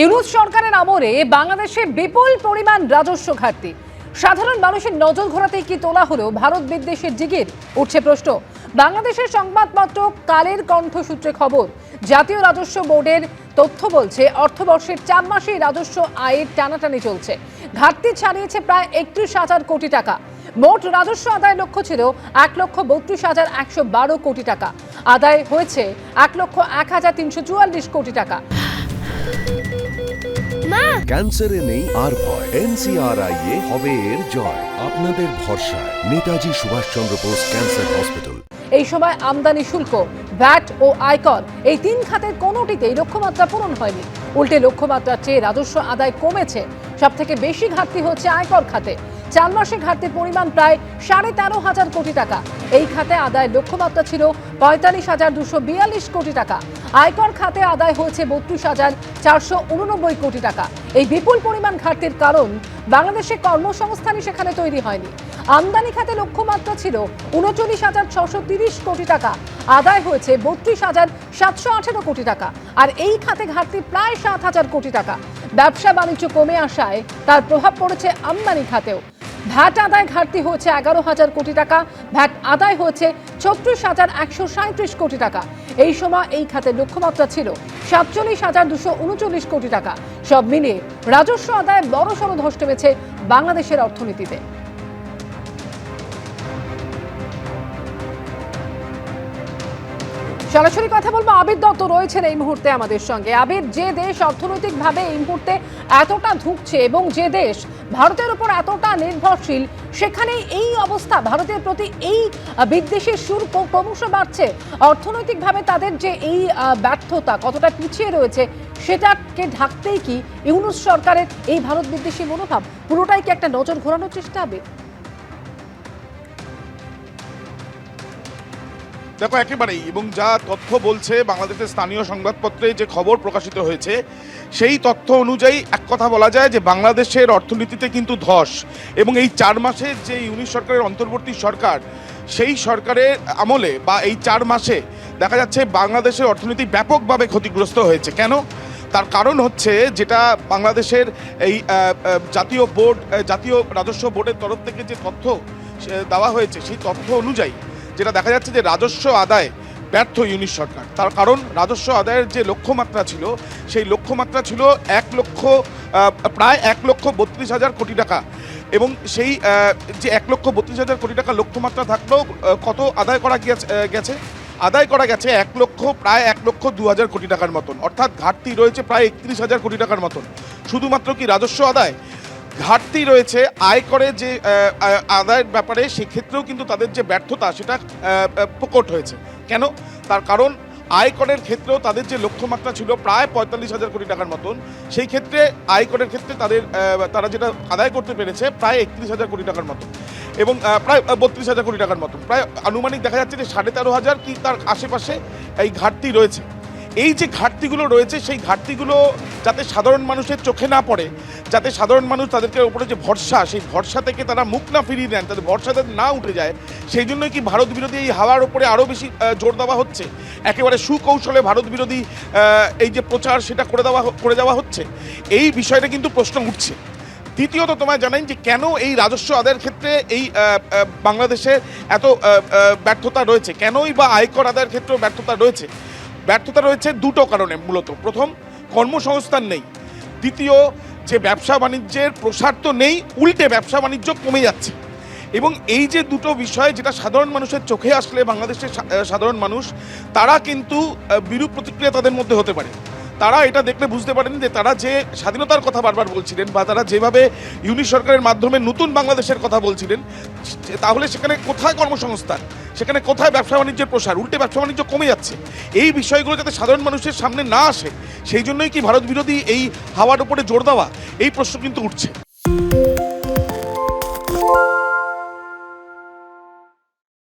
ইউনুস সরকারের আমলে বাংলাদেশে বিপুল পরিমাণ রাজস্ব ঘাটতি। সাধারণ মানুষের নজর ঘোরাতেই কি তোলা হলো ভারত বিদ্বেষের জিগির? উঠছে প্রশ্ন। বাংলাদেশের সংবাদপত্র কালের কণ্ঠ সূত্রে খবর, জাতীয় রাজস্ব বোর্ডের তথ্য বলছে, অর্থবর্ষের চার মাসেই রাজস্ব আয়ের টানাটানি চলছে। ঘাটতি ছাড়িয়েছে প্রায় একত্রিশ হাজার কোটি টাকা। মোট রাজস্ব আদায় লক্ষ্য ছিল এক লক্ষ বত্রিশ হাজার একশো বারো কোটি টাকা। আদায় হয়েছে এক লক্ষ এক হাজার তিনশো চুয়াল্লিশ কোটি টাকা। ক্যান্সারে নেই আর ভয়। এনসিআরআই এ হবে এর জয়। আপনাদের ভরসা নেতাজি সুভাষচন্দ্র বোস ক্যান্সার হসপিটাল এই সময় আমদানি শুল্ক ভ্যাট ও আয়কর এই তিন খাতের কোনোটিতেই লক্ষ্যমাত্রা পূরণ হয়নি। উল্টে লক্ষ্যমাত্রার চেয়ে রাজস্ব আদায় কমেছে। সব থেকে বেশি ঘাটতি হচ্ছে আয়কর খাতে। চার মাসে ঘাটতির পরিমাণ প্রায় সাড়ে তেরো হাজার কোটি টাকা। এই খাতে আদায় লক্ষ্যমাত্রা ছিল পঁয়তাল্লিশ হাজার দুশো বিয়াল্লিশ কোটি টাকা। আয়কর খাতে আদায় হয়েছে বত্রিশ হাজার চারশো উননব্বই কোটি টাকা। এই বিপুল পরিমাণ ঘাটতির কারণ বাংলাদেশে কর্মসংস্থানই সেখানে তৈরি হয়নি। আমদানি খাতে লক্ষ্যমাত্রা ছিল উনচল্লিশ হাজার ছশো তিরিশ কোটি টাকা। আদায় হয়েছে বত্রিশ হাজার সাতশো আঠেরো কোটি টাকা। আর এই খাতে ঘাটতি প্রায় সাত হাজার কোটি টাকা। ব্যবসা বাণিজ্য কমে আসায় তার প্রভাব পড়েছে আমদানি খাতেও। ভ্যাট আদায় ঘাটতি হয়েছে এগারো হাজার কোটি টাকা। ভ্যাট আদায় হয়েছে ছত্রিশ হাজার একশো সাঁত্রিশ কোটি টাকা। এই সময় এই খাতের লক্ষ্যমাত্রা ছিল সাতচল্লিশ হাজার দুশো উনচল্লিশ কোটি টাকা। সব মিলিয়ে রাজস্ব আদায় বড়সড় ধস নেমেছে বাংলাদেশের অর্থনীতিতে। সরাসরি কথা বলব, আবির দত্ত রয়েছেন এই মুহূর্তে আমাদের সঙ্গে। আবির, যে দেশ অর্থনৈতিকভাবে এই মুহূর্তে এতটা ধুঁকছে এবং যে দেশ ভারতের উপর এতটা নির্ভরশীল সেখানে এই অবস্থা। ভারতের প্রতি এই বিদ্বেষের সুর ক্রমশ বাড়ছে। অর্থনৈতিকভাবে তাদের যে এই ব্যর্থতা কতটা পিছিয়ে রয়েছে, সেটাকে ঢাকতেই কি ইউনুস সরকারের এই ভারত বিদ্বেষী মনোভাব? পুরোটাই কি একটা নজর ঘোরানোর চেষ্টা হবে? দেখো, একেবারেই। এবং যা তথ্য বলছে বাংলাদেশের স্থানীয় সংবাদপত্রে যে খবর প্রকাশিত হয়েছে, সেই তথ্য অনুযায়ী এক কথা বলা যায় যে বাংলাদেশের অর্থনীতিতে কিন্তু ধস। এবং এই চার মাসের যে ইউনিট সরকারের অন্তর্বর্তী সরকার, সেই সরকারের আমলে বা এই চার মাসে দেখা যাচ্ছে বাংলাদেশের অর্থনীতি ব্যাপকভাবে ক্ষতিগ্রস্ত হয়েছে। কেন? তার কারণ হচ্ছে যেটা বাংলাদেশের এই জাতীয় বোর্ড জাতীয় রাজস্ব বোর্ডের তরফ থেকে যে তথ্য দেওয়া হয়েছে, সেই তথ্য অনুযায়ী যেটা দেখা যাচ্ছে যে রাজস্ব আদায় ব্যর্থ ইউনিট সরকার। তার কারণ রাজস্ব আদায়ের যে লক্ষ্যমাত্রা ছিল, সেই লক্ষ্যমাত্রা ছিল এক লক্ষ প্রায় এক লক্ষ বত্রিশ হাজার কোটি টাকা। এবং সেই যে এক লক্ষ বত্রিশ হাজার কোটি টাকা লক্ষ্যমাত্রা থাকলেও কত আদায় করা গেছে? আদায় করা গেছে এক লক্ষ, প্রায় এক লক্ষ দু হাজার কোটি টাকার মতন। অর্থাৎ ঘাটতি রয়েছে প্রায় একত্রিশ হাজার কোটি টাকার মতন। শুধুমাত্র কি রাজস্ব আদায়? ঘাটতি রয়েছে আয়করে যে আহ, আহ, আদায়ের ব্যাপারে সেক্ষেত্রেও কিন্তু তাদের যে ব্যর্থতা সেটা প্রকট হয়েছে। কেন? তার কারণ আয়করের ক্ষেত্রেও তাদের যে লক্ষ্যমাত্রা ছিল প্রায় পঁয়তাল্লিশ হাজার কোটি টাকার মতন সেই ক্ষেত্রে আয়করের ক্ষেত্রে তাদের তারা যেটা আদায় করতে পেরেছে প্রায় একত্রিশ হাজার কোটি টাকার মতন এবং প্রায় বত্রিশ হাজার কোটি টাকার মতন। প্রায় আনুমানিক দেখা যাচ্ছে যে সাড়ে তেরো হাজার কি তার আশেপাশে এই ঘাটতি রয়েছে। এই যে ঘাটতিগুলো রয়েছে, সেই ঘাটতিগুলো যাতে সাধারণ মানুষের চোখে না পড়ে, যাতে সাধারণ মানুষ তাদেরকে উপরে যে ভরসা, সেই ভরসা থেকে তারা মুখ না ফিরিয়ে নেন, তাদের ভরসা যাতে না উঠে যায়, সেই জন্যই কি ভারত বিরোধী এই হাওয়ার উপরে আরও বেশি জোর দেওয়া হচ্ছে? একেবারে সুকৌশলে ভারত বিরোধী এই যে প্রচার সেটা করে দেওয়া করে দেওয়া হচ্ছে? এই বিষয়টা কিন্তু প্রশ্ন উঠছে। দ্বিতীয়ত তোমায় জানাই যে কেন এই রাজস্ব আদায়ের ক্ষেত্রে এই বাংলাদেশে এত ব্যর্থতা রয়েছে? কেনই বা আয়কর আদায়ের ক্ষেত্রেও ব্যর্থতা রয়েছে? ব্যর্থতা রয়েছে দুটো কারণে মূলত। প্রথম, কর্মসংস্থান নেই। দ্বিতীয়, যে ব্যবসা বাণিজ্যের প্রসার তো নেই, উল্টে ব্যবসা বাণিজ্য কমে যাচ্ছে। এবং এই যে দুটো বিষয় যেটা সাধারণ মানুষের চোখে আসলে বাংলাদেশের সাধারণ মানুষ, তারা কিন্তু বিরূপ প্রতিক্রিয়া তাদের মধ্যে হতে পারে। তারা এটা দেখলে বুঝতে পারেন যে তারা যে স্বাধীনতার কথা বারবার বলছিলেন বা তারা যেভাবে ইউনিট সরকারের মাধ্যমে নতুন বাংলাদেশের কথা বলছিলেন তাহলে সেখানে কোথায় কর্মসংস্থান? সেখানে কোথায় ব্যবসা বাণিজ্যের প্রসার? উল্টে ব্যবসা বাণিজ্য কমে যাচ্ছে। এই বিষয়গুলো যাতে সাধারণ মানুষের সামনে না আসে, সেই জন্যই কি ভারত বিরোধী এই হাওয়ার উপরে জোর দেওয়া? এই প্রশ্ন কিন্তু উঠছে।